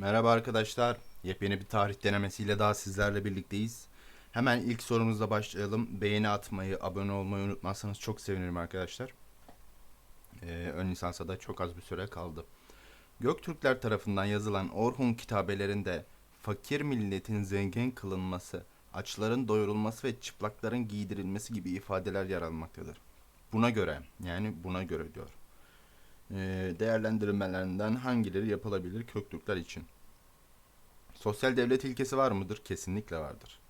Merhaba arkadaşlar. Yepyeni bir tarih denemesiyle daha sizlerle birlikteyiz. Hemen ilk sorumuzla başlayalım. Beğeni atmayı, abone olmayı unutmazsanız çok sevinirim arkadaşlar. Ee, ön lisansa da çok az bir süre kaldı. Göktürkler tarafından yazılan Orhun kitabelerinde fakir milletin zengin kılınması, açların doyurulması ve çıplakların giydirilmesi gibi ifadeler yer almaktadır. Buna göre, yani buna göre diyor. Ee, değerlendirmelerinden hangileri yapılabilir Köktürkler için? Sosyal devlet ilkesi var mıdır? Kesinlikle vardır.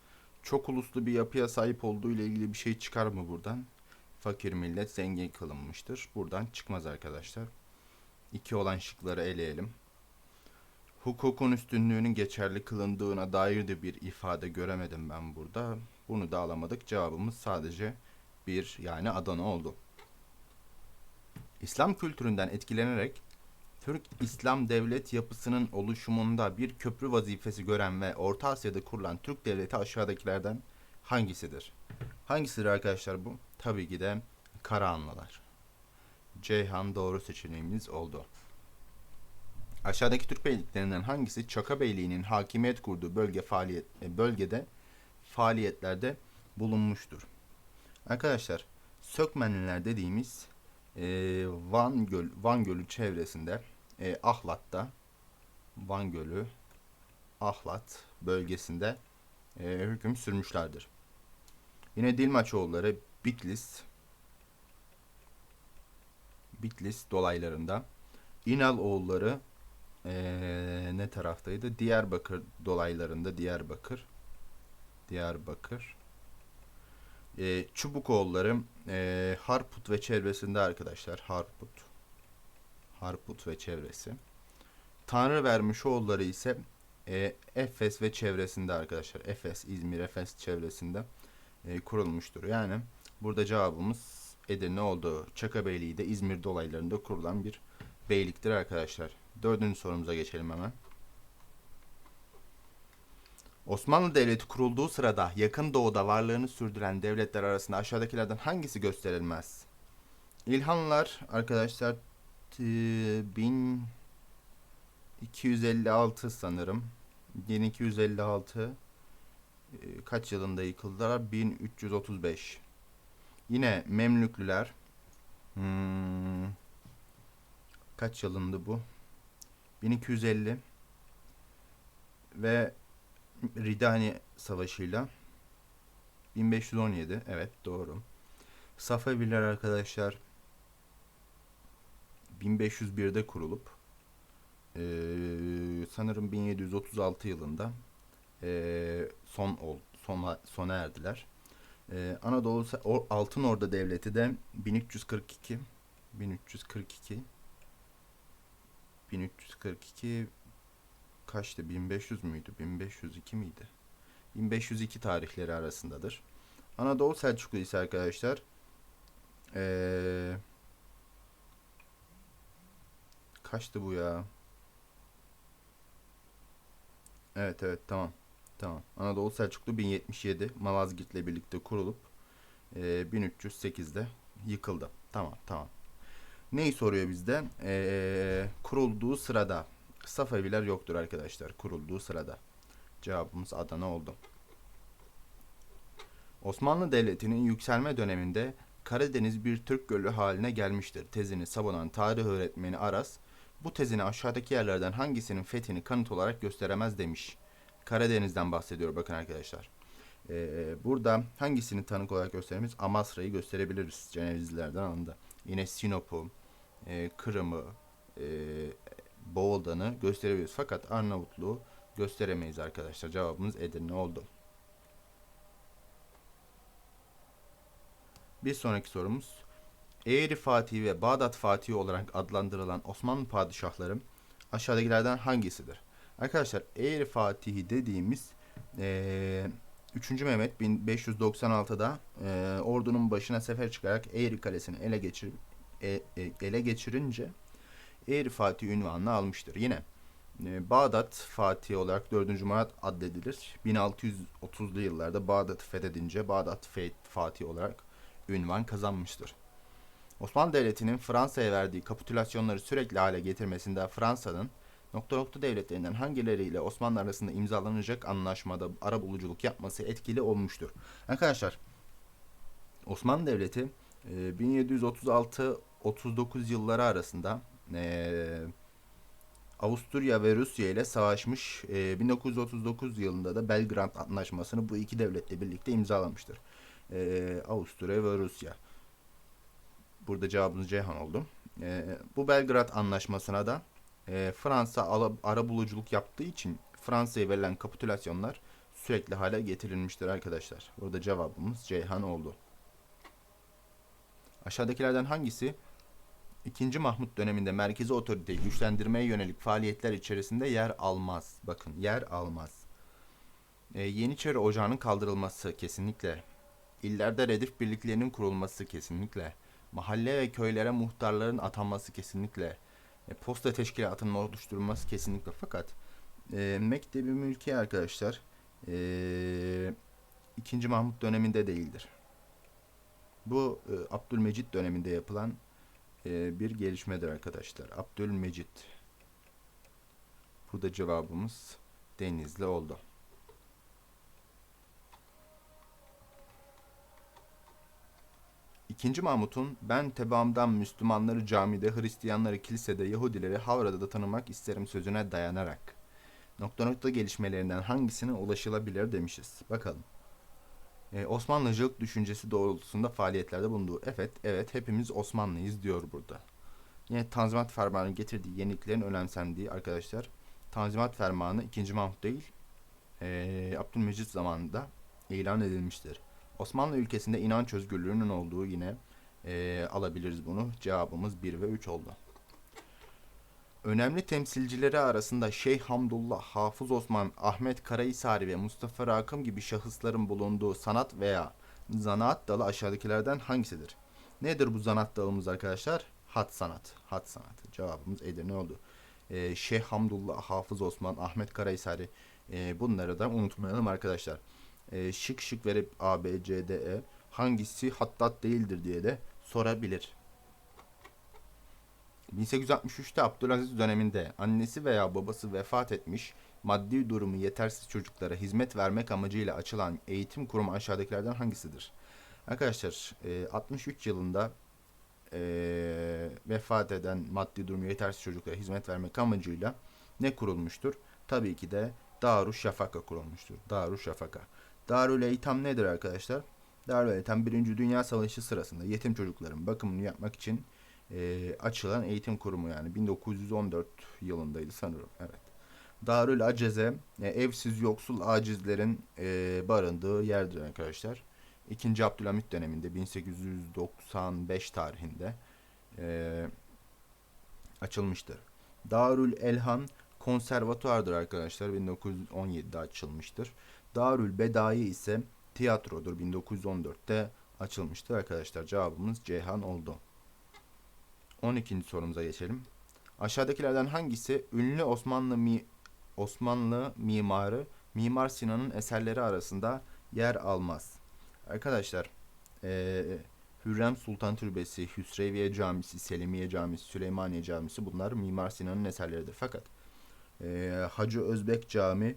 Çok uluslu bir yapıya sahip olduğu ile ilgili bir şey çıkar mı buradan? Fakir millet zengin kılınmıştır. Buradan çıkmaz arkadaşlar. İki olan şıkları eleyelim. Hukukun üstünlüğünün geçerli kılındığına dair de bir ifade göremedim ben burada. Bunu da alamadık. Cevabımız sadece bir yani Adana oldu. İslam kültüründen etkilenerek Türk İslam devlet yapısının oluşumunda bir köprü vazifesi gören ve Orta Asya'da kurulan Türk devleti aşağıdakilerden hangisidir? Hangisidir arkadaşlar bu? Tabii ki de Karahanlılar. Ceyhan doğru seçeneğimiz oldu. Aşağıdaki Türk beyliklerinden hangisi Çaka Beyliği'nin hakimiyet kurduğu bölge faaliyet e, bölgede faaliyetlerde bulunmuştur? Arkadaşlar Sökmenliler dediğimiz e, Van Göl Van Gölü çevresinde e, Ahlat'ta Van Gölü Ahlat bölgesinde e, hüküm sürmüşlerdir. Yine Dilmaçoğulları Bitlis Bitlis dolaylarında İnal oğulları e, ne taraftaydı? Diyarbakır dolaylarında Diyarbakır Diyarbakır e, Çubukoğulları e, Harput ve çevresinde arkadaşlar. Harput. Harput ve çevresi. Tanrı vermiş oğulları ise e, Efes ve çevresinde arkadaşlar. Efes, İzmir, Efes çevresinde e, kurulmuştur. Yani burada cevabımız Edirne oldu. Çakabeyliği de İzmir dolaylarında kurulan bir beyliktir arkadaşlar. Dördüncü sorumuza geçelim hemen. Osmanlı Devleti kurulduğu sırada yakın doğuda varlığını sürdüren devletler arasında aşağıdakilerden hangisi gösterilmez? İlhanlılar arkadaşlar t- 1256 sanırım. 1256 e, kaç yılında yıkıldılar? 1335. Yine Memlüklüler hmm, kaç yılında bu? 1250 ve Ridani Savaşı'yla 1517 evet doğru. Safeviler arkadaşlar 1501'de kurulup eee, sanırım 1736 yılında eee, son ol, sona, sona erdiler. Eee, Anadolu Altın Orda Devleti de 1342 1342 1342 kaçtı? 1500 müydü? 1502 miydi? 1502 tarihleri arasındadır. Anadolu Selçuklu ise arkadaşlar ee, kaçtı bu ya? Evet evet tamam. Tamam. Anadolu Selçuklu 1077 Malazgirt'le birlikte kurulup ee, 1308'de yıkıldı. Tamam tamam. Neyi soruyor bizde? Ee, kurulduğu sırada Safeviler yoktur arkadaşlar kurulduğu sırada. Cevabımız Adana oldu. Osmanlı Devleti'nin yükselme döneminde Karadeniz bir Türk gölü haline gelmiştir. Tezini savunan tarih öğretmeni Aras, bu tezini aşağıdaki yerlerden hangisinin fethini kanıt olarak gösteremez demiş. Karadeniz'den bahsediyor bakın arkadaşlar. Ee, burada hangisini tanık olarak gösteremeyiz? Amasra'yı gösterebiliriz Cenevizlilerden anında. Yine Sinop'u, e, Kırım'ı, e, Boğuldan'ı gösterebiliriz. Fakat Arnavutluğu gösteremeyiz arkadaşlar. Cevabımız Edirne oldu. Bir sonraki sorumuz. Eğri Fatih ve Bağdat Fatih olarak adlandırılan Osmanlı padişahları aşağıdakilerden hangisidir? Arkadaşlar Eğri Fatih dediğimiz eee 3. Mehmet 1596'da eee, ordunun başına sefer çıkarak Eğri Kalesi'ni ele geçirip e- e- ele geçirince Eğri Fatih ünvanını almıştır. Yine e, Bağdat Fatih olarak 4. Murat addedilir. 1630'lu yıllarda Bağdat'ı fethedince Bağdat Fatih olarak ünvan kazanmıştır. Osmanlı Devleti'nin Fransa'ya verdiği kapitülasyonları sürekli hale getirmesinde Fransa'nın Nokta nokta devletlerinden hangileriyle Osmanlı arasında imzalanacak anlaşmada arabuluculuk yapması etkili olmuştur? Arkadaşlar Osmanlı Devleti e, 1736-39 yılları arasında e, Avusturya ve Rusya ile savaşmış. E, 1939 yılında da Belgrad Anlaşması'nı bu iki devletle birlikte imzalamıştır. E, Avusturya ve Rusya. Burada cevabımız Ceyhan oldu. E, bu Belgrad Anlaşması'na da e, Fransa ala, arabuluculuk yaptığı için Fransa'ya verilen kapitülasyonlar sürekli hale getirilmiştir arkadaşlar. Burada cevabımız Ceyhan oldu. Aşağıdakilerden hangisi 2. Mahmut döneminde merkezi otoriteyi güçlendirmeye yönelik faaliyetler içerisinde yer almaz? Bakın yer almaz. E, Yeniçeri Ocağı'nın kaldırılması kesinlikle. İllerde redif birliklerinin kurulması kesinlikle. Mahalle ve köylere muhtarların atanması kesinlikle. E, posta teşkilatının oluşturulması kesinlikle. Fakat e, Mektebi Mülkiye arkadaşlar e, 2. Mahmut döneminde değildir. Bu e, Abdülmecit döneminde yapılan e, bir gelişmedir arkadaşlar. Abdülmecit. Burada cevabımız Denizli oldu. İkinci Mahmut'un ben tebaamdan Müslümanları camide, Hristiyanları kilisede, Yahudileri Havra'da da tanımak isterim sözüne dayanarak nokta nokta gelişmelerinden hangisine ulaşılabilir demişiz. Bakalım. Ee, Osmanlıcılık düşüncesi doğrultusunda faaliyetlerde bulunduğu. Evet, evet hepimiz Osmanlıyız diyor burada. Yine Tanzimat Fermanı'nın getirdiği yeniliklerin önemsendiği arkadaşlar. Tanzimat Fermanı 2. Mahmut değil, e, Abdülmecit zamanında ilan edilmiştir. Osmanlı ülkesinde inanç özgürlüğünün olduğu yine e, alabiliriz bunu. Cevabımız 1 ve 3 oldu. Önemli temsilcileri arasında Şeyh Hamdullah, Hafız Osman, Ahmet Karahisari ve Mustafa Rakım gibi şahısların bulunduğu sanat veya zanaat dalı aşağıdakilerden hangisidir? Nedir bu zanaat dalımız arkadaşlar? Hat sanat. Hat sanatı. Cevabımız Edirne oldu. Ee, Şeyh Hamdullah, Hafız Osman, Ahmet Karahisari e, bunları da unutmayalım arkadaşlar. Ee, şık şık verip A, B, C, D, E hangisi hattat değildir diye de sorabilir. 1863'te Abdülaziz döneminde annesi veya babası vefat etmiş, maddi durumu yetersiz çocuklara hizmet vermek amacıyla açılan eğitim kurumu aşağıdakilerden hangisidir? Arkadaşlar e, 63 yılında e, vefat eden maddi durumu yetersiz çocuklara hizmet vermek amacıyla ne kurulmuştur? Tabii ki de Darü Şafaka kurulmuştur. Darü Şafaka. Darül Eytam nedir arkadaşlar? Darül Eytam 1. Dünya Savaşı sırasında yetim çocukların bakımını yapmak için e, açılan eğitim kurumu yani 1914 yılındaydı sanırım. Evet. Darül Aceze e, evsiz yoksul acizlerin e, barındığı yerdir arkadaşlar. İkinci Abdülhamit döneminde 1895 tarihinde e, açılmıştır. Darül Elhan konservatuardır arkadaşlar. 1917'de açılmıştır. Darül Bedai ise tiyatrodur. 1914'te açılmıştır arkadaşlar. Cevabımız Ceyhan oldu. 12. sorumuza geçelim. Aşağıdakilerden hangisi ünlü Osmanlı mi Osmanlı mimarı Mimar Sinan'ın eserleri arasında yer almaz? Arkadaşlar, e, Hürrem Sultan Türbesi, Hüsreviye Camisi, Selimiye Camisi, Süleymaniye Camisi bunlar Mimar Sinan'ın eserleridir. Fakat e, Hacı Özbek Cami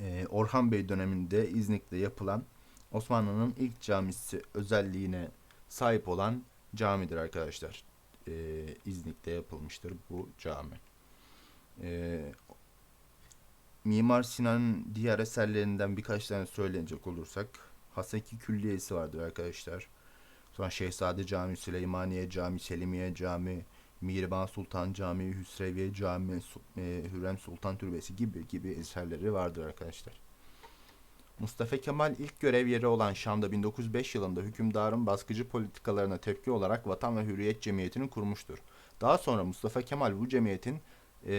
e, Orhan Bey döneminde İznik'te yapılan Osmanlı'nın ilk camisi özelliğine sahip olan camidir arkadaşlar. E, İznik'te yapılmıştır bu cami. E, Mimar Sinan'ın diğer eserlerinden birkaç tane söylenecek olursak Haseki Külliyesi vardır arkadaşlar. Sonra Şehzade Camii, Süleymaniye Camii, Selimiye Camii, Mihriban Sultan Camii, Hüsreviye Camii, e, Hürrem Sultan Türbesi gibi gibi eserleri vardır arkadaşlar. Mustafa Kemal ilk görev yeri olan Şam'da 1905 yılında hükümdarın baskıcı politikalarına tepki olarak Vatan ve Hürriyet Cemiyeti'ni kurmuştur. Daha sonra Mustafa Kemal bu cemiyetin e,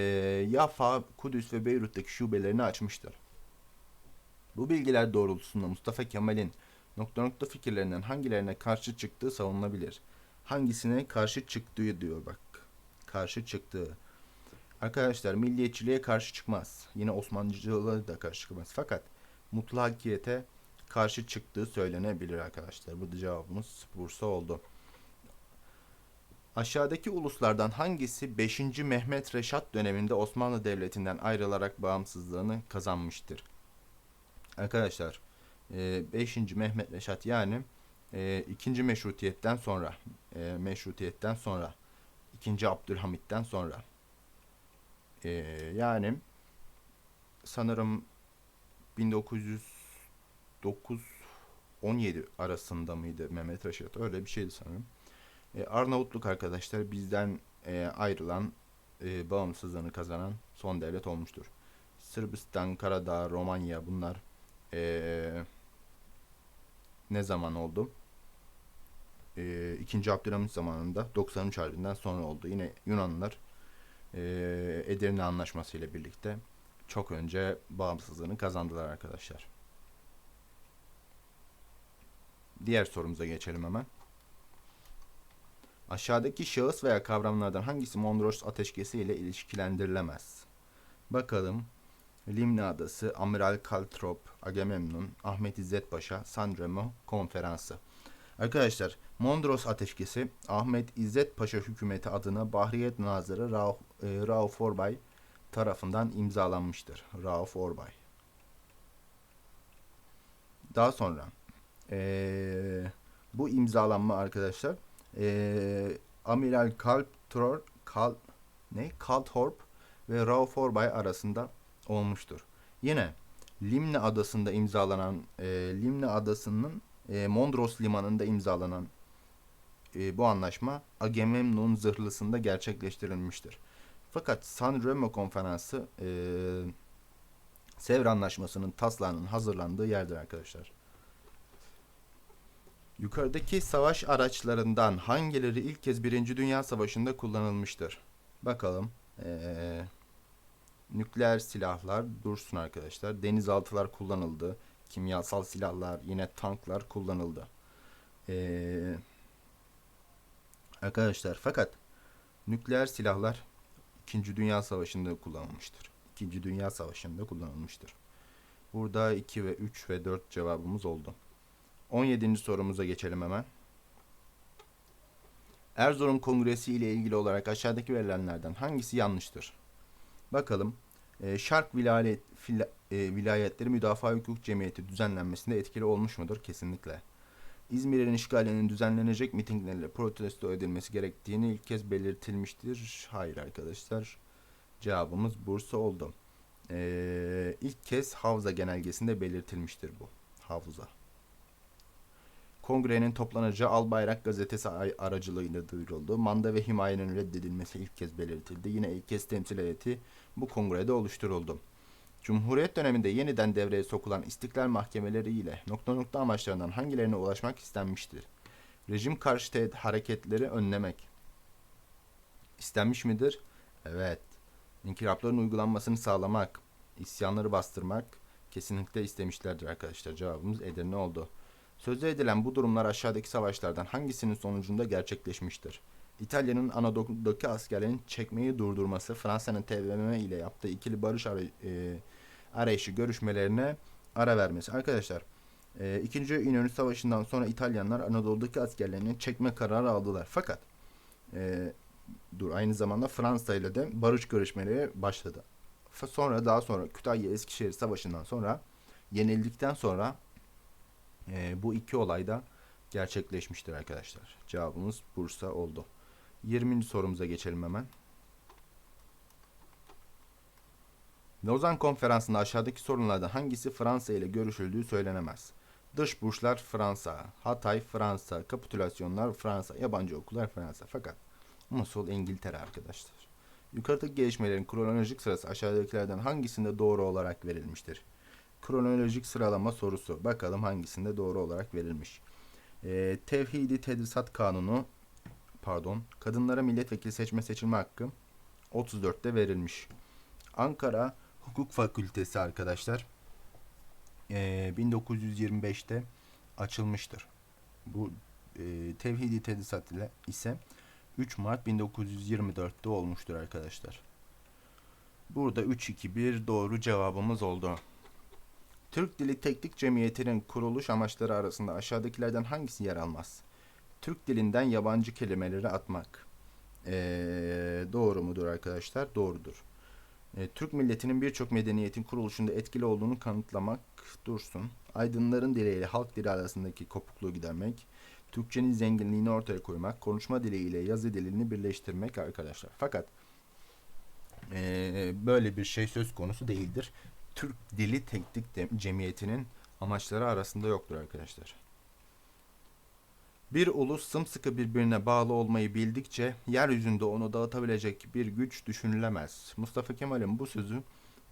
Yafa, Kudüs ve Beyrut'taki şubelerini açmıştır. Bu bilgiler doğrultusunda Mustafa Kemal'in nokta nokta fikirlerinden hangilerine karşı çıktığı savunulabilir. Hangisine karşı çıktığı diyor bak. Karşı çıktığı. Arkadaşlar milliyetçiliğe karşı çıkmaz. Yine Osmanlıcılığa da karşı çıkmaz. Fakat mutlakiyete karşı çıktığı söylenebilir arkadaşlar. Bu da cevabımız Bursa oldu. Aşağıdaki uluslardan hangisi 5. Mehmet Reşat döneminde Osmanlı Devleti'nden ayrılarak bağımsızlığını kazanmıştır? Arkadaşlar 5. Mehmet Reşat yani e, ikinci meşrutiyetten sonra e, meşrutiyetten sonra ikinci Abdülhamit'ten sonra e, yani sanırım 1909 17 arasında mıydı Mehmet Reşat öyle bir şeydi sanırım. E, Arnavutluk arkadaşlar bizden e, ayrılan e, bağımsızlığını kazanan son devlet olmuştur. Sırbistan, Karadağ, Romanya bunlar e, ne zaman oldu? E, İkinci Abdülhamit zamanında 93 Harbi'nden sonra oldu. Yine Yunanlılar e, Edirne Anlaşması ile birlikte çok önce bağımsızlığını kazandılar arkadaşlar. Diğer sorumuza geçelim hemen. Aşağıdaki şahıs veya kavramlardan hangisi Mondros ateşkesi ile ilişkilendirilemez? Bakalım. Limna Adası, Amiral Kaltrop, Agamemnon, Ahmet İzzet Paşa, San Remo Konferansı. Arkadaşlar Mondros Ateşkesi Ahmet İzzet Paşa hükümeti adına Bahriyet Nazırı Rauf, e, Rauf Orbay tarafından imzalanmıştır. Rauf Orbay. Daha sonra e, bu imzalanma arkadaşlar e, Amiral Kaltror Kal ne? Kalthorp ve Rauf Orbay arasında olmuştur. Yine Limne adasında imzalanan e, Limne adasının e, Mondros limanında imzalanan e, bu anlaşma Agamemnon zırhlısında gerçekleştirilmiştir. Fakat San Remo konferansı e, Sevr Anlaşması'nın taslağının hazırlandığı yerdir arkadaşlar. Yukarıdaki savaş araçlarından hangileri ilk kez Birinci Dünya Savaşı'nda kullanılmıştır? Bakalım. Ee, nükleer silahlar dursun arkadaşlar. Denizaltılar kullanıldı. Kimyasal silahlar, yine tanklar kullanıldı. Ee, arkadaşlar fakat nükleer silahlar İkinci Dünya Savaşı'nda kullanılmıştır. İkinci Dünya Savaşı'nda kullanılmıştır. Burada 2 ve 3 ve 4 cevabımız oldu. 17. sorumuza geçelim hemen. Erzurum Kongresi ile ilgili olarak aşağıdaki verilenlerden hangisi yanlıştır? Bakalım. Ee, Şark vilayet, fila, e, vilayetleri müdafaa hukuk cemiyeti düzenlenmesinde etkili olmuş mudur? Kesinlikle. İzmir'in işgalinin düzenlenecek mitinglerle protesto edilmesi gerektiğini ilk kez belirtilmiştir. Hayır arkadaşlar. Cevabımız Bursa oldu. Ee, ilk kez Havza genelgesinde belirtilmiştir bu. Havza. Kongrenin toplanacağı Albayrak gazetesi aracılığıyla duyuruldu. Manda ve himayenin reddedilmesi ilk kez belirtildi. Yine ilk kez temsil heyeti bu kongrede oluşturuldu. Cumhuriyet döneminde yeniden devreye sokulan istiklal mahkemeleri ile nokta nokta amaçlarından hangilerine ulaşmak istenmiştir? Rejim karşıtı hareketleri önlemek. İstenmiş midir? Evet. İnkılapların uygulanmasını sağlamak, isyanları bastırmak kesinlikle istemişlerdir arkadaşlar. Cevabımız Edirne oldu. Sözde edilen bu durumlar aşağıdaki savaşlardan hangisinin sonucunda gerçekleşmiştir? İtalya'nın Anadolu'daki askerlerin çekmeyi durdurması, Fransa'nın TBMM ile yaptığı ikili barış e, arayışı görüşmelerine ara vermesi. Arkadaşlar, e, İkinci İnönü Savaşı'ndan sonra İtalyanlar Anadolu'daki askerlerini çekme kararı aldılar. Fakat e, dur aynı zamanda Fransa ile de barış görüşmeleri başladı. Sonra daha sonra Kütahya Eskişehir Savaşı'ndan sonra yenildikten sonra e, bu iki olayda gerçekleşmiştir arkadaşlar. Cevabımız Bursa oldu. 20. sorumuza geçelim hemen. Lozan Konferansı'nda aşağıdaki sorunlardan hangisi Fransa ile görüşüldüğü söylenemez. Dış burçlar Fransa, Hatay Fransa, kapitülasyonlar Fransa, yabancı okullar Fransa. Fakat Musul İngiltere arkadaşlar. Yukarıdaki gelişmelerin kronolojik sırası aşağıdakilerden hangisinde doğru olarak verilmiştir? kronolojik sıralama sorusu. Bakalım hangisinde doğru olarak verilmiş. E, Tevhidi Tedrisat Kanunu pardon kadınlara milletvekili seçme seçilme hakkı 34'te verilmiş. Ankara Hukuk Fakültesi arkadaşlar e, 1925'te açılmıştır. Bu e, Tevhidi Tedrisat ile ise 3 Mart 1924'te olmuştur arkadaşlar. Burada 3-2-1 doğru cevabımız oldu. Türk Dili Teknik Cemiyeti'nin kuruluş amaçları arasında aşağıdakilerden hangisi yer almaz? Türk dilinden yabancı kelimeleri atmak. Ee, doğru mudur arkadaşlar? Doğrudur. Ee, Türk milletinin birçok medeniyetin kuruluşunda etkili olduğunu kanıtlamak dursun. Aydınların diliyle halk dili arasındaki kopukluğu gidermek, Türkçenin zenginliğini ortaya koymak, konuşma dili ile yazı dilini birleştirmek arkadaşlar. Fakat ee, böyle bir şey söz konusu değildir. Türk Dili Teknik Cemiyeti'nin amaçları arasında yoktur arkadaşlar. Bir ulus sımsıkı birbirine bağlı olmayı bildikçe yeryüzünde onu dağıtabilecek bir güç düşünülemez. Mustafa Kemal'in bu sözü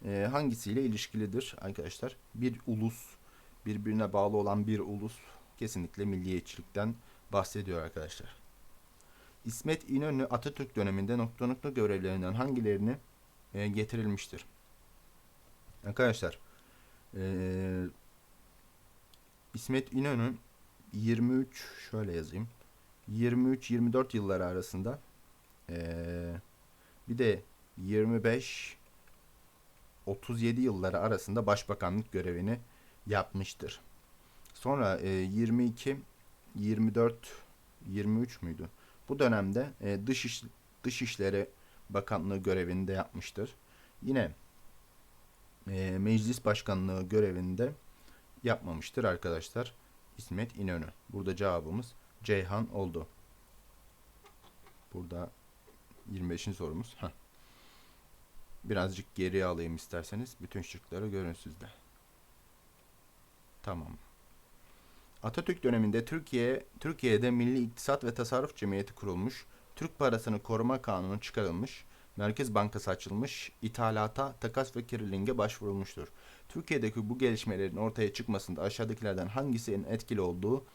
e, hangisiyle ilişkilidir arkadaşlar? Bir ulus, birbirine bağlı olan bir ulus kesinlikle milliyetçilikten bahsediyor arkadaşlar. İsmet İnönü Atatürk döneminde nokta nokta görevlerinden hangilerini e, getirilmiştir? Arkadaşlar, e, İsmet İnönü 23 şöyle yazayım. 23-24 yılları arasında eee, bir de 25 37 yılları arasında başbakanlık görevini yapmıştır. Sonra eee, 22 24 23 müydü? Bu dönemde eee, dış iş, Dışişleri Bakanlığı görevini de yapmıştır. Yine eee, meclis başkanlığı görevinde yapmamıştır arkadaşlar. İsmet İnönü. Burada cevabımız Ceyhan oldu. Burada 25. sorumuz. Heh. Birazcık geriye alayım isterseniz. Bütün şıkları görün sizde. Tamam. Atatürk döneminde Türkiye Türkiye'de Milli İktisat ve Tasarruf Cemiyeti kurulmuş. Türk parasını koruma kanunu çıkarılmış. Merkez Bankası açılmış. ithalata, takas ve kirlilinge başvurulmuştur. Türkiye'deki bu gelişmelerin ortaya çıkmasında aşağıdakilerden hangisinin etkili olduğu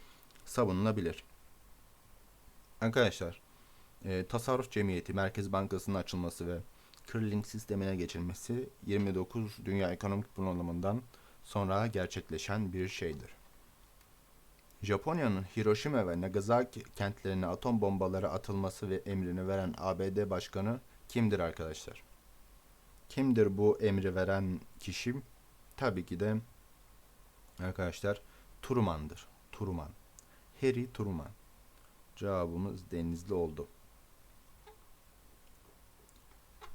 savunulabilir. Arkadaşlar, e, tasarruf cemiyeti, Merkez Bankası'nın açılması ve clearing sistemine geçilmesi 29 Dünya Ekonomik Bunalımından sonra gerçekleşen bir şeydir. Japonya'nın Hiroşima ve Nagasaki kentlerine atom bombaları atılması ve emrini veren ABD Başkanı kimdir arkadaşlar? Kimdir bu emri veren kişi? Tabii ki de arkadaşlar Truman'dır. Truman. Harry Truman. Cevabımız denizli oldu.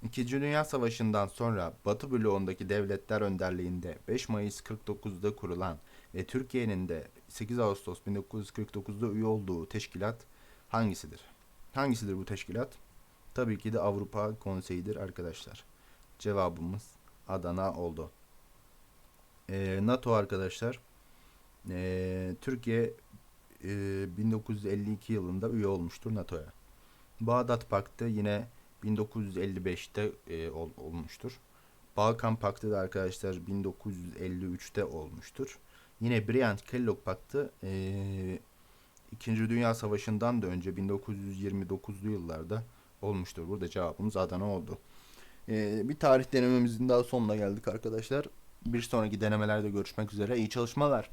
İkinci Dünya Savaşı'ndan sonra Batı bloğundaki devletler önderliğinde 5 Mayıs 49'da kurulan ve Türkiye'nin de 8 Ağustos 1949'da üye olduğu teşkilat hangisidir? Hangisidir bu teşkilat? Tabii ki de Avrupa Konseyi'dir arkadaşlar. Cevabımız Adana oldu. Ee, NATO arkadaşlar ee, Türkiye ee, 1952 yılında üye olmuştur NATO'ya. Bağdat Paktı yine 1955'te ee, ol, olmuştur. Balkan Paktı da arkadaşlar 1953'te olmuştur. Yine Brand-Kellogg Paktı ee, İkinci Dünya Savaşı'ndan da önce 1929'lu yıllarda olmuştur. Burada cevabımız Adana oldu. Ee, bir tarih denememizin daha sonuna geldik arkadaşlar. Bir sonraki denemelerde görüşmek üzere. İyi çalışmalar.